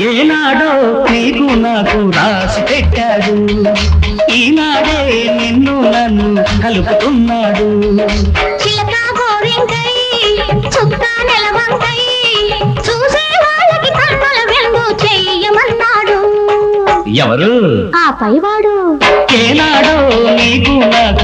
ఏనాడో నీకు నాకు రాసి పెట్టాడు. ఈనాడే నిన్ను నన్ను కలుపుతున్నాడు. ఎవరు? ఆ పైవాడు. ఏనాడో నీకు నాకు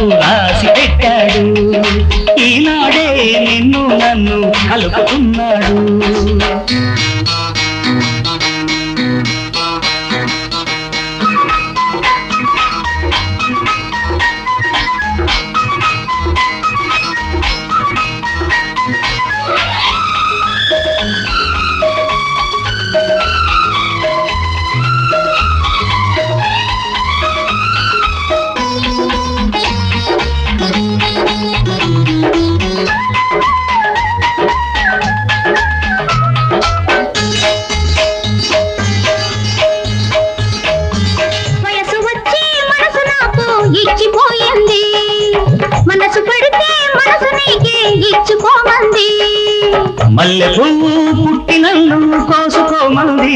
మల్లె పువ్వు పుట్టి నన్ను కోసుకోమంది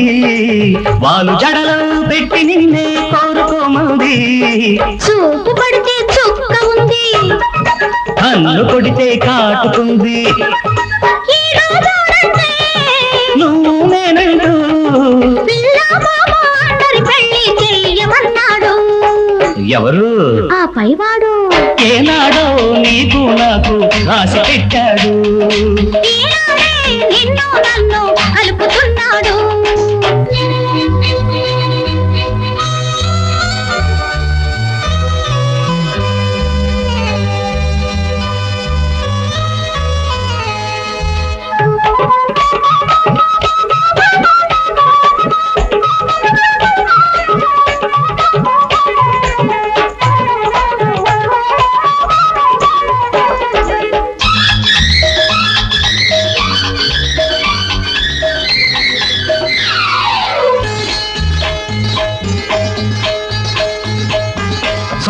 వాళ్ళు జడలో పెట్టి నిన్నే కోరుకోమంది చూపు పడితే చుక్క ఉంది. కన్ను కొడితే కాటుకుంది. నువ్వు నేనంటూ. ఎవరు? ఆ పైవాడు. ఏనాడో నీకు నాకు రాసి పెట్టాడు.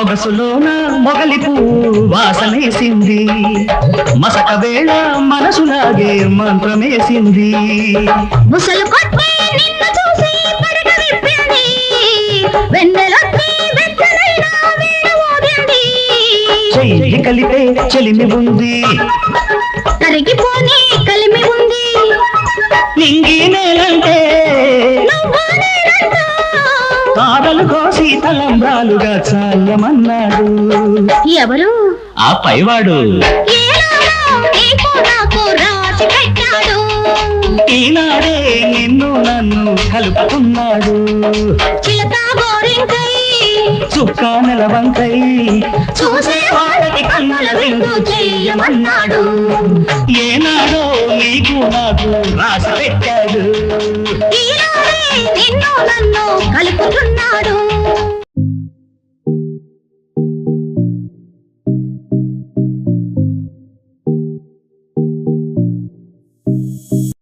సొగసులోన మొగలి పువ్వు వాసనేసింది. మసక వేళ మనసులాగే మంత్రమేసింది. ముసలు చెయ్యి కలిపే చెలిమి ఉంది. కరిగిపోని కలిమి ఉంది. నింగి తలంబ్రాలుగా ఎవరు? ఆ పైవాడు. ఈనాడే నిన్ను నన్ను గోరింకై. చుక్క నెలవంకై. చూసే వాళ్ళకి కన్నుల విందు చెయ్యమన్నాడు ఏనాడో నీకు నాకు రాసి పెట్టాడు. నన్ను కలుపుతున్నాడు.